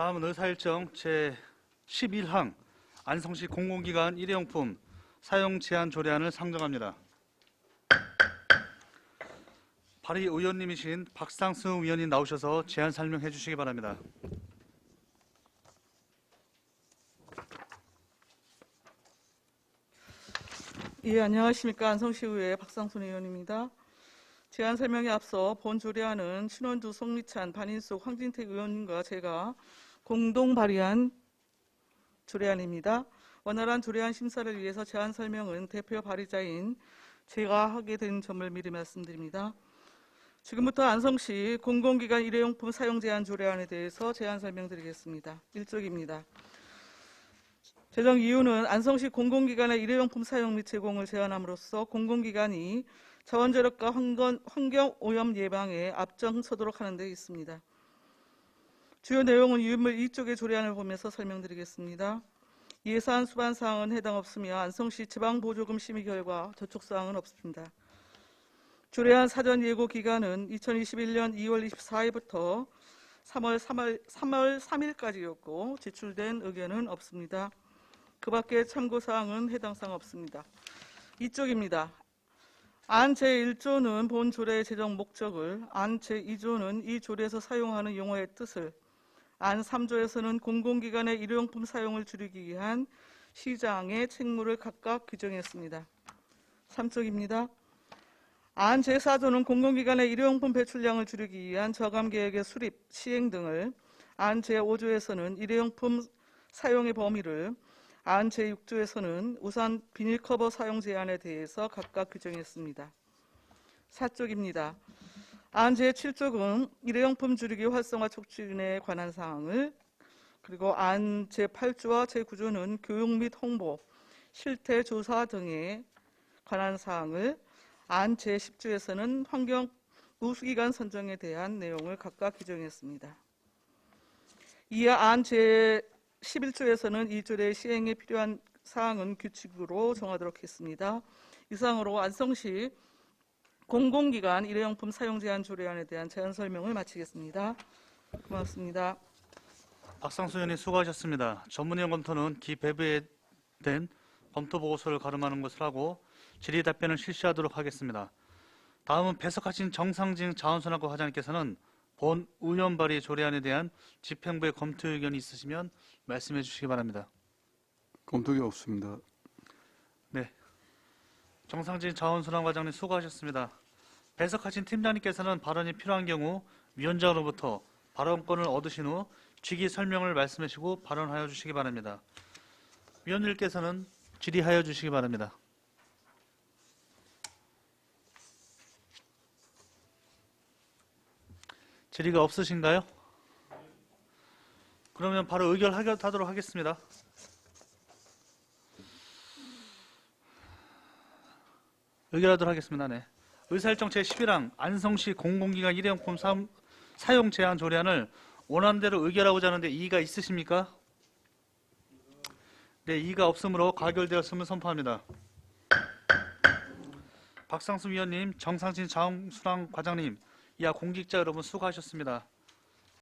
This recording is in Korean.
다음은 의사일정 제11항 안성시 공공기관 일회용품 사용 제한 조례안을 상정합니다. 발의 의원님이신 박상수 의원님 나오셔서 제안 설명해 주시기 바랍니다. 예, 안녕하십니까. 안성시 의회 박상순 의원입니다. 제안 설명에 앞서 본 조례안은 신원주, 송미찬, 반인숙, 황진택 의원님과 제가 공동 발의한 조례안입니다. 원활한 조례안 심사를 위해서 제안 설명은 대표 발의자인 제가 하게 된 점을 미리 말씀드립니다. 지금부터 안성시 공공기관 일회용품 사용 제한 조례안에 대해서 제안 설명드리겠습니다. 1쪽입니다. 제정 이유는 안성시 공공기관의 일회용품 사용 및 제공을 제한함으로써 공공기관이 자원절약과 환경, 환경오염 예방에 앞장서도록 하는 데 있습니다. 주요 내용은 유물 2쪽의 조례안을 보면서 설명드리겠습니다. 예산 수반 사항은 해당 없으며 안성시 지방보조금 심의 결과 저촉 사항은 없습니다. 조례안 사전 예고 기간은 2021년 2월 24일부터 3월 3월, 3월 3일까지였고 제출된 의견은 없습니다. 그 밖에 참고사항은 해당 사항 없습니다. 이쪽입니다. 안 제1조는 본 조례의 제정 목적을, 안 제2조는 이 조례에서 사용하는 용어의 뜻을, 안 3조에서는 공공기관의 일회용품 사용을 줄이기 위한 시장의 책무를 각각 규정했습니다. 3쪽입니다. 안 제4조는 공공기관의 일회용품 배출량을 줄이기 위한 저감 계획의 수립, 시행 등을, 안 제5조에서는 일회용품 사용의 범위를, 안 제6조에서는 우산 비닐 커버 사용 제한에 대해서 각각 규정했습니다. 4쪽입니다. 안 제7쪽은 일회용품 줄이기 활성화 촉진에 관한 사항을 그리고 안 제8조와 제9조는 교육 및 홍보, 실태 조사 등에 관한 사항을 안 제10조에서는 환경 우수기관 선정에 대한 내용을 각각 규정했습니다. 이에 안제 11조에서는 이 조례 시행에 필요한 사항은 규칙으로 정하도록 했습니다. 이상으로 안성시 공공기관 일회용품 사용 제한 조례안에 대한 제안 설명을 마치겠습니다. 고맙습니다. 박상수 의원님 수고하셨습니다. 전문위원 검토는 기 배부에 된 검토 보고서를 가름하는 것을 하고 질의 답변을 실시하도록 하겠습니다. 다음은 배석하신 정상진 자원순환과 과장님께서는 본 의원 발의 조례안에 대한 집행부의 검토 의견이 있으시면 말씀해 주시기 바랍니다. 검토가 없습니다. 네. 정상진 자원순환 과장님 수고하셨습니다. 배석하신 팀장님께서는 발언이 필요한 경우 위원장으로부터 발언권을 얻으신 후 취기 설명을 말씀하시고 발언하여 주시기 바랍니다. 위원님께서는 질의하여 주시기 바랍니다. 질의가 없으신가요? 그러면 바로 의결하도록 하겠습니다. 의결하도록 하겠습니다. 네. 의사일정 제11항 안성시 공공기관 일회용품 사, 사용 제한 조례안을 원안대로 의결하고자 하는데 이의가 있으십니까? 네, 이의가 없으므로 가결되었음을 선포합니다. 박상수 위원님, 정상진 자원수랑 과장님, 이하 공직자 여러분 수고하셨습니다.